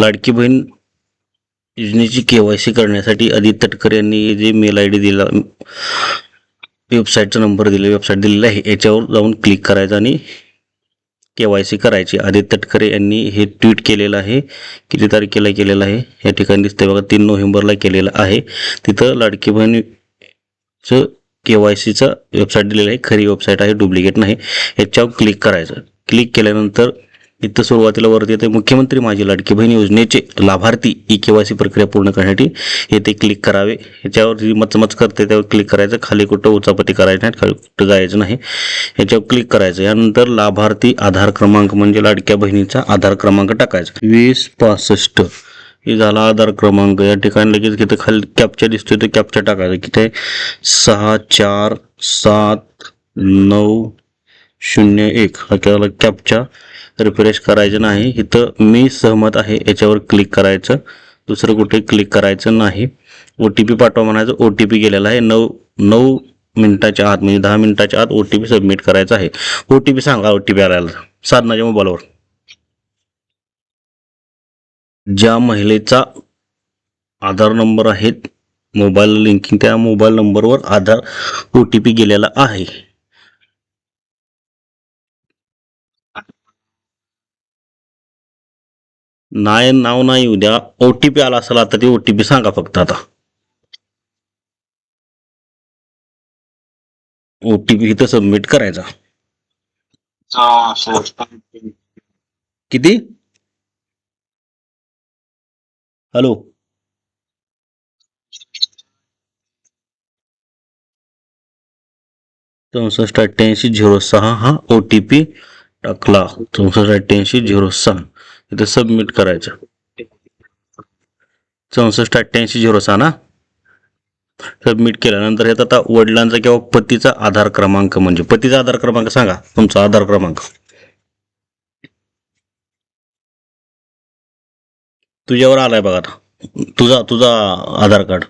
लाडकी बहीण योजनेची के Y C करण्यासाठी अदित तटकर यांनी जे मेल आय डी दिला वेबसाईटचा नंबर दिला वेबसाईट दिलेला आहे याच्यावर जाऊन क्लिक करायचं आणि के वाय सी करायची. आदित्य तटकरे यांनी हे ट्विट केलेलं आहे. किती तारखेला केलेलं आहे? या ठिकाणी दिसतंय बघा तीन नोव्हेंबरला केलेलं आहे. तिथं लाडकी बहिणीचं के वाय सीचं वेबसाईट दिलेलं आहे. खरी वेबसाईट आहे डुप्लिकेट नाही. याच्यावर क्लिक करायचं. क्लिक केल्यानंतर इथं सुरुवातीला वरती येते मुख्यमंत्री माझी लाडकी बहीण योजनेचे लाभार्थी ई के प्रक्रिया पूर्ण करण्यासाठी येथे क्लिक करावे. याच्यावर जी मचमच करते त्यावर क्लिक करायचं. खाली कुठं उचापती करायचं नाही खाली कुठं जायचं नाही याच्यावर क्लिक करायचं. यानंतर लाभार्थी आधार क्रमांक म्हणजे लाडक्या बहिणीचा आधार क्रमांक टाकायचा. वीस पासष्ट. हे झाला आधार क्रमांक. या ठिकाणी लगेच तिथं खाली कॅप्चर दिसतोय. ते कॅप्चर टाकायचा. किती सहा चार सात नऊ शून्य एक. हा केवळ कॅपचा रिफ्रेश करायचं नाही. इथं मी सहमत आहे. याच्यावर क्लिक करायचं. दुसरं कुठे क्लिक करायचं नाही. ओ टी पी पाठवा म्हणायचं. ओ टी पी गेलेला आहे. नऊ नऊ मिनिटाच्या आत म्हणजे दहा मिनिटाच्या आत ओ टी पी सबमिट करायचा आहे. ओ टी पी सांगा ओ टी पी आल्याला. साधनाच्या मोबाईलवर. ज्या महिलेचा आधार नंबर आहे मोबाईल लिंकिंग त्या मोबाईल नंबरवर आधार ओ टी पी गेलेला आहे. नाही नाव नाही उद्या. ओ टी पी आला असेल आता ते ओ टी पी सांगा फक्त आता. ओ टी पी इथं सबमिट करायचा. किती? हॅलो. चौसष्ट अठ्ठ्याऐंशी झिरो सहा हा ओ टी पी टाकला. चौसष्ट अठ्ठ्याऐंशी झिरो सहा. इथे सबमिट करायचं. चौसष्ट अठ्ठ्याऐंशी झिरो सहा ना? सबमिट केल्यानंतर हे आता वडिलांचा किंवा पतीचा आधार क्रमांक म्हणजे पतीचा आधार क्रमांक सांगा. तुमचा आधार क्रमांक. तुझ्यावर आलाय बघा आता. तुझा तुझा आधार कार्ड.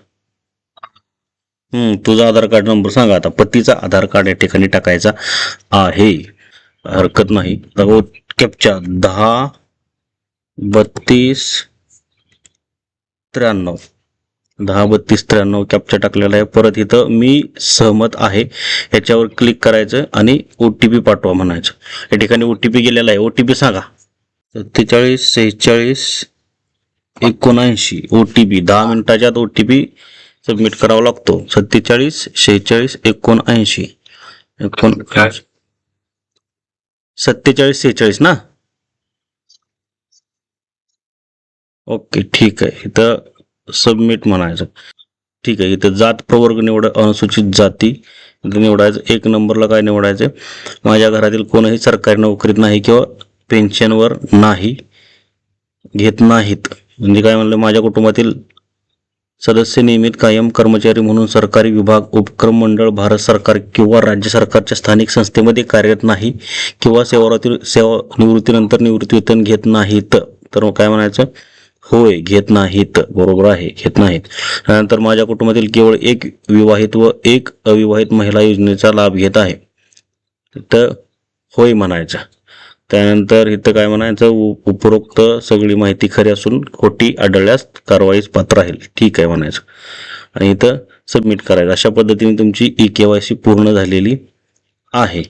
हम्म तुझा आधार कार्ड नंबर सांगा आता. पतीचा आधार कार्ड या ठिकाणी टाकायचा आहे. हरकत नाही. कॅपच्या दहा बत्तीस त्र्याण्णव. दहा बत्तीस त्र्याण्णव कॅपचा टाकलेला आहे. परत इथं मी सहमत आहे. याच्यावर क्लिक करायचं आणि ओ टी पी पाठवा म्हणायचं. या ठिकाणी ओ टी पी गेलेला आहे. ओ टी पी सांगा. सत्तेचाळीस सेहेचाळीस एकोणऐंशी. ओ टी पी दहा मिनिटाच्या आत ओ टी पी सबमिट करावा लागतो. सत्तेचाळीस शेहेचाळीस एकोणऐंशी. एकोण सत्तेचाळीस सेहेचाळीस ना? ओके ठीक आहे. इथं सबमिट म्हणायचं. ठीक आहे इथं जात प्रवर्ग निवड अनुसूचित जाती इथं निवडायचं. एक नंबरला काय निवडायचं? माझ्या घरातील कोणही सरकारी नोकरीत नाही किंवा पेन्शनवर नाही घेत नाहीत. म्हणजे काय म्हणलं माझ्या कुटुंबातील सदस्य नियमित कायम कर्मचारी म्हणून सरकारी विभाग उपक्रम मंडळ भारत सरकार किंवा राज्य सरकारच्या स्थानिक संस्थेमध्ये कार्यरत नाही किंवा सेवावरातील सेवा निवृत्तीनंतर निवृत्तीवेतन घेत नाहीत. तर मग काय म्हणायचं? होय घेत नाहीत बरोबर आहे घेत नाहीत. त्यानंतर माझ्या कुटुंबातील केवळ एक विवाहित व एक अविवाहित महिला योजनेचा लाभ घेत आहे. तर होय म्हणायचं. त्यानंतर इथं काय म्हणायचं? उपरोक्त सगळी माहिती खरी असून खोटी आढळल्यास कारवाईस पात्र राहील. ठीक आहे म्हणायचं. आणि इथं सबमिट करायचं. अशा पद्धतीने तुमची ई के वाय सी पूर्ण झालेली आहे.